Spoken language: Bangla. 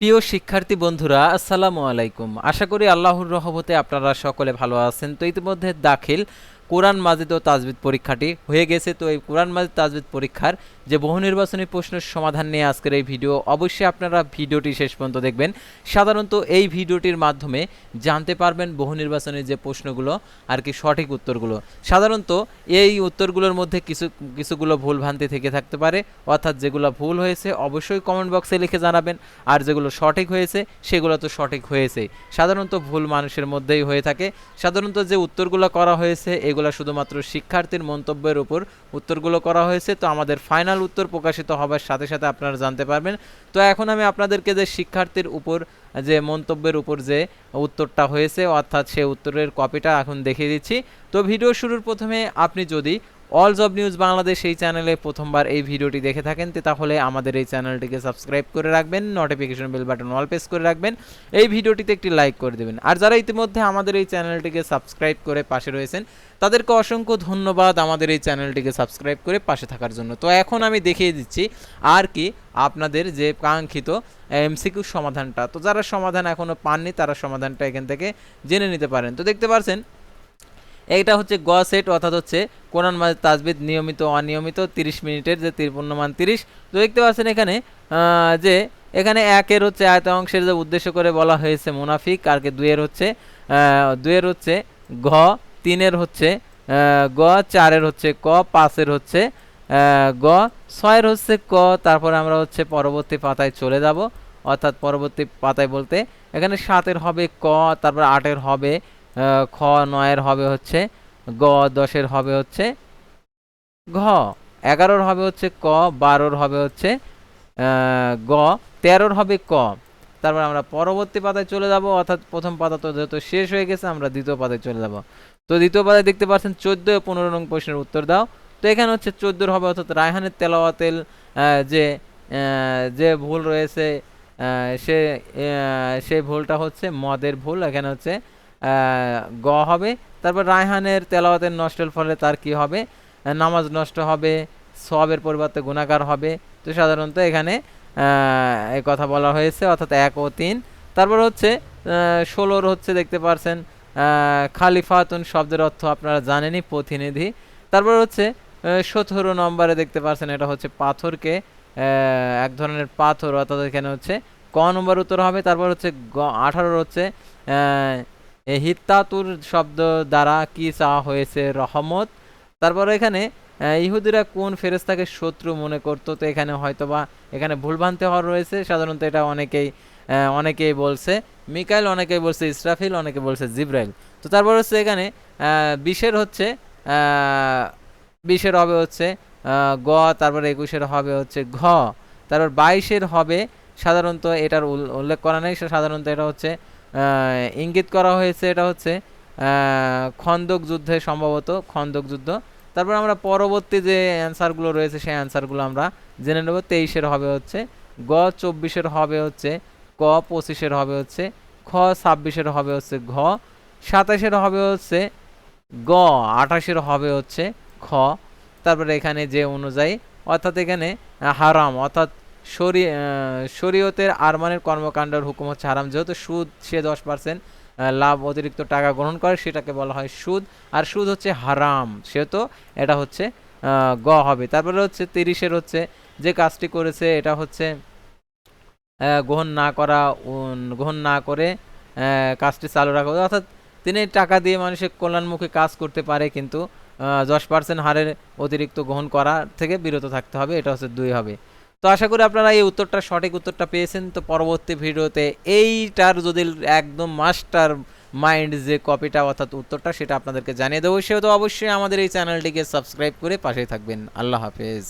প্রিয় শিক্ষার্থী বন্ধুরা, আসসালামু আলাইকুম। আশা করি আল্লাহর রহমতে আপনারা সকলে ভালো আছেন। তো ইতিমধ্যে দাখিল কোরআন মাজিদ ও তাজবিদ পরীক্ষাটি হয়ে গেছে। তো এই কোরআন মাজিদ তাজবিদ পরীক্ষার যে বহু নির্বাচনী প্রশ্নের সমাধান নিয়ে আজকের এই ভিডিও, অবশ্যই আপনারা ভিডিওটি শেষ পর্যন্ত দেখবেন। সাধারণত এই ভিডিওটির মাধ্যমে জানতে পারবেন বহু নির্বাচনের যে প্রশ্নগুলো আর কি সঠিক উত্তরগুলো। সাধারণত এই উত্তরগুলোর মধ্যে কিছু, কিছুগুলো ভুল ভ্রান্তি থেকে থাকতে পারে। অর্থাৎ যেগুলো ভুল হয়েছে, অবশ্যই কমেন্ট বক্সে লিখে জানাবেন। আর যেগুলো সঠিক হয়েছে, সেগুলো তো সঠিক হয়েছে। সাধারণত ভুল মানুষের মধ্যেই হয়ে থাকে। সাধারণত যে উত্তরগুলো করা হয়েছে এগুলো শুধুমাত্র শিক্ষার্থীর মন্তব্যের উপর উত্তরগুলো করা হয়েছে। তো আমাদের ফাইনাল উত্তর প্রকাশিত হবার সাথে সাথে আপনারা জানতে পারবেন। তো এখন আমি আপনাদেরকে যে শিক্ষার্থীর উপর, যে মন্তব্যের উপর যে উত্তরটা হয়েছে, অর্থাৎ সে উত্তরের কপিটা এখন দেখিয়ে দিচ্ছি। তো ভিডিও শুরুর প্রথমে আপনি যদি অল জব নিউজ বাংলাদেশ এই চ্যানেলে প্রথমবার এই ভিডিওটি দেখে থাকেন তাহলে আমাদের এই চ্যানেলটিকে সাবস্ক্রাইব করে রাখবেন notification bell button all press করে রাখবেন, এই ভিডিওটিতে একটি লাইক করে দেবেন। আর যারা ইতিমধ্যে আমাদের এই চ্যানেলটিকে সাবস্ক্রাইব করে পাশে রয়েছেন, তাদেরকে অসংখ্য ধন্যবাদ আমাদের এই চ্যানেলটিকে সাবস্ক্রাইব করে পাশে থাকার জন্য। তো এখন আমি দেখিয়ে দিচ্ছি আর কি আপনাদের যে কাঙ্ক্ষিত এমসিকিউ সমাধানটা। তো যারা সমাধান এখনও পাননি, তারা সমাধানটা এখান থেকে জেনে নিতে পারেন। তো দেখতে পাচ্ছেন এইটা হচ্ছে গ সেট অর্থাৎ হচ্ছে কোরআন মাঝে তাজবিদ নিয়মিত অনিয়মিত তিরিশ মিনিটের যে ত্রিপূর্ণমান তিরিশ। তো দেখতে পাচ্ছেন এখানে যে এখানে একের হচ্ছে আয়ত অংশের যে উদ্দেশ্য করে বলা হয়েছে মুনাফিক আর কি দুইয়ের হচ্ছে আহ, দুইয়ের হচ্ছে ঘ তিনের হচ্ছে গ চারের হচ্ছে ক পাঁচের হচ্ছে গ ছয়ের হচ্ছে ক তারপরে আমরা হচ্ছে পরবর্তী পাতায় চলে যাব। অর্থাৎ পরবর্তী পাতায় বলতে এখানে সাতের হবে ক তারপর আটের হবে খ নয়ের হবে হচ্ছে গ দশের হবে হচ্ছে ঘ। এগারোর হবে হচ্ছে ক, বারোর হবে হচ্ছে গ, তেরোর হবে ক। তারপর আমরা পরবর্তী পাতায় চলে যাব, অর্থাৎ প্রথম পাতা তো যেহেতু শেষ হয়ে গেছে, আমরা দ্বিতীয় পাতায় চলে যাব। তো দ্বিতীয় পাতায় দেখতে পাচ্ছেন চোদ্দ পনেরো নং প্রশ্নের উত্তর দাও। তো এখানে হচ্ছে চোদ্দোর হবে অর্থাৎ রায়হানের তেলাওয়াতেল যে যে ভুল রয়েছে সে সেই ভুলটা হচ্ছে মদের ভুল। এখানে হচ্ছে গ হবে। তারপর রায়হানের তেলাওয়াতের নষ্টের ফলে তার কি হবে? নামাজ নষ্ট হবে সবের পরিবর্তে গুণাকার হবে। তো সাধারণত এখানে এই কথা বলা হয়েছে, অর্থাৎ এক ও তিন। তারপর হচ্ছে ষোলোর হচ্ছে দেখতে পারছেন খালিফাতুন শব্দের অর্থ আপনারা জানেনই, প্রতিনিধি। তারপর হচ্ছে সতেরো নম্বরে দেখতে পাচ্ছেন এটা হচ্ছে পাথরকে এক ধরনের পাথর, অর্থাৎ এখানে হচ্ছে ক নম্বর উত্তর হবে। তারপর হচ্ছে গ, আঠারোর হচ্ছে আহ, এ হিত্তাতুর শব্দ দ্বারা কি চাওয়া হয়েছে রহমত? তারপর এখানে ইহুদিরা কোন ফেরেস্তাকে শত্রু মনে করতো? তো এখানে হয়তোবা এখানে ভুলভ্রান্তি হওয়ার রয়েছে। সাধারণত এটা অনেকেই অনেকেই বলছে। মিকাইল অনেকেই বলছে ইসরাফিল অনেকে বলছে জিব্রাইল। তো তারপর হচ্ছে এখানে বিশের হচ্ছে বিশের হবে হচ্ছে গ তারপর একুশের হবে হচ্ছে ঘ। তারপর বাইশের হবে সাধারণত এটার উল- উল্লেখ করা নেই। সাধারণত এটা হচ্ছে ইঙ্গিত করা হয়েছে, এটা হচ্ছে খন্দক যুদ্ধে সম্ভবত, খন্দক যুদ্ধ। তারপর আমরা পরবর্তী যে অ্যান্সারগুলো রয়েছে, সেই অ্যান্সারগুলো আমরা জেনে নেব। তেইশের হবে হচ্ছে, গ, চব্বিশের হবে হচ্ছে, ক, পঁচিশের হবে হচ্ছে, খ, ছাব্বিশের হবে হচ্ছে, ঘ, সাতাশের হবে হচ্ছে, গ, আঠাশের হবে হচ্ছে, খ। তারপরে এখানে যে অনুযায়ী, অর্থাৎ এখানে হারাম, অর্থাৎ শরী শরীয়তের আরমানের কর্মকাণ্ডের হুকুম হচ্ছে হারাম। যেহেতু সুদ, সে দশ পার্সেন্ট লাভ, অতিরিক্ত টাকা গ্রহণ করে, সেটাকে বলা হয় সুদ। আর সুদ হচ্ছে হারাম, সেহেতু এটা হচ্ছে গ হবে। তারপরে হচ্ছে তিরিশের হচ্ছে, যে কাজটি করেছে, এটা হচ্ছে গ্রহণ না করা গ্রহণ না করে কাজটি চালু রাখা অর্থাৎ তিনি টাকা দিয়ে মানুষের কল্যাণমুখী কাজ করতে পারে, কিন্তু দশ পার্সেন্ট হারের অতিরিক্ত গ্রহণ করা থেকে বিরত থাকতে হবে, এটা হচ্ছে দুই হবে। তো আশা করি আপনারা এই উত্তরটা, সঠিক উত্তরটা পেয়েছেন। তো পরবর্তী ভিডিওতে এইটার যদি একদম মাস্টার মাইন্ড যে কপিটা অর্থাৎ উত্তরটা, সেটা আপনাদেরকে জানিয়ে দেবো। সেহেতু অবশ্যই আমাদের এই চ্যানেলটিকে সাবস্ক্রাইব করে পাশে থাকবেন। আল্লাহ হাফেজ।